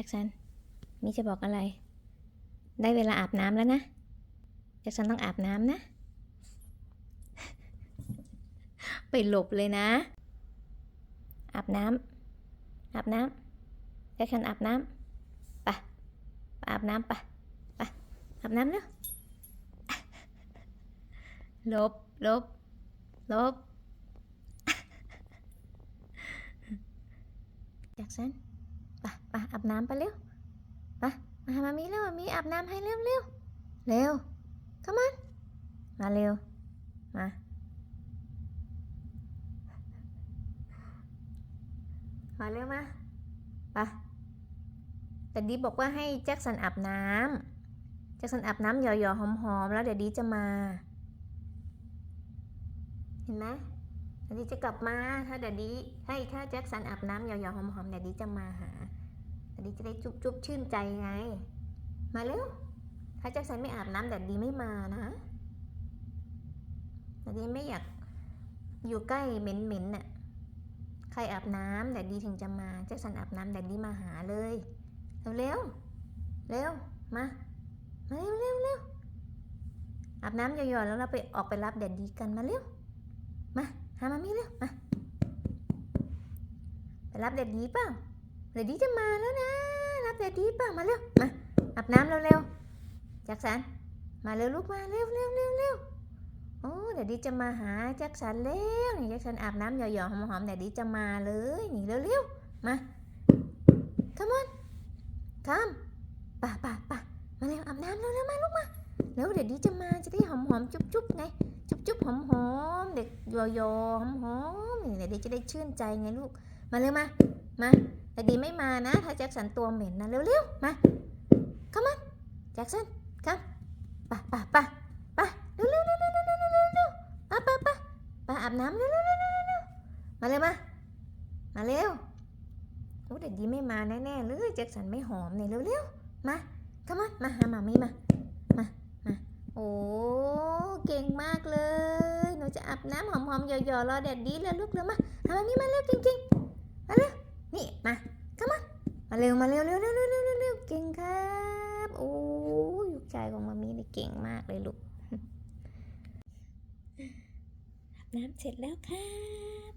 จ็คสันมีจะบอกอะไร ได้เวลาอาบน้ำแล้วนะแจ็คสันต้องอาบน้ำนะ ไปหลบเลยนะ อาบน้ำอาบน้ำแจ็คสันอาบน้ำไปไปอาบน้ำไปไปอาบน้ำเร็วหลบหลบหลบแจ็คสัน อาบน้ำไปเร็วไปมาหามามีเร็วมามีอาบน้ำให้เร็วเร็วเร็ว come on มาเร็ว มามาเร็วมาไปแต่ดีบอกว่าให้แจ็คสันอาบน้ำแจ็คสันอาบน้ำหยอๆหอมๆ แล้วเดี๋ยวดีจะมา เห็นไหมเดี๋ยวดีจะกลับมา ถ้าเดี๋ยวดีให้ถ้าแจ็คสันอาบน้ำหยอๆหอมๆ เดี๋ยวดีจะมาหา เดี๋ยวดีจะได้จุ๊บชื่นใจไง มาเร็วถ้าแจ็คสันไม่อาบน้ำเดี๋ยวดีไม่มานะเดี๋ยวดีไม่อยากอยู่ใกล้เหม็นๆน่ะ ใครอาบน้ำเดี๋ยวดีถึงจะมาแจ็คสันอาบน้ำเดี๋ยวดีมาหาเลย เร็วเร็ว มา มาเร็วเร็วเร็วอาบน้ำหยอๆแล้วเราไปออกไปรับแดดดีกันมาเร็ว มา หามามีเร็ว มา ไปรับแดดดีเปล่า แดดดีจะมาแล้วนะ รับแดดดีเปล่ามาเร็ว มาอาบน้ำเร็วๆแจ็คสัน มาเร็วลูกมาเร็วเร็วเร็วเร็วโอ้เดี๋ยดีจะมาหาแจ็คสันเร็วนี่แจ็คสันอาบน้ำหยอๆหอมๆเดี๋ยดีจะมาเลยนี่เร็วเร็วๆมา come on come ป่ะป่ะป่ะมาเร็วอาบน้ำเร็วเร็วมาลูกมาเร็วเดี๋ยดีจะมาจะได้หอมหอมๆจุ๊บจุ๊บๆไงจุ๊บจุ๊บหอมหอมๆเด็กหยอหอมหอมๆนี่เดี๋ยดีจะได้ชื่นใจไงลูกมาเร็วมามา แต่ดีไม่มานะ ถ้าแจ็คสันตัวเหม็นนะเร็วๆมา come on แจ็คสัน come ปะปะปะปะเร็วๆเร็วๆเร็วๆเร็วๆเร็วปะปะปะปะอาบน้ำเร็วๆเร็วๆมาเร็วมามาเร็วโอ้เด็ดีไม่มาแน่ๆเลยแจ็คสันไม่หอมเนี่ยเร็วๆมา come on มาหามามีมามามาโอ้เก่งมากเลยหนูจะอาบน้ำหอมๆหยอๆรอแดดดีแล้วลูกเร็วมาหามามีมาเร็วจริงๆมาเร็ว เร็วมาเร็วเร็วเร็วเร็วเร็วเร็วเก่งครับโอ้ยลูกชายของมามีนี่เก่งมากเลยลูกอาบน้ำเสร็จแล้วครับ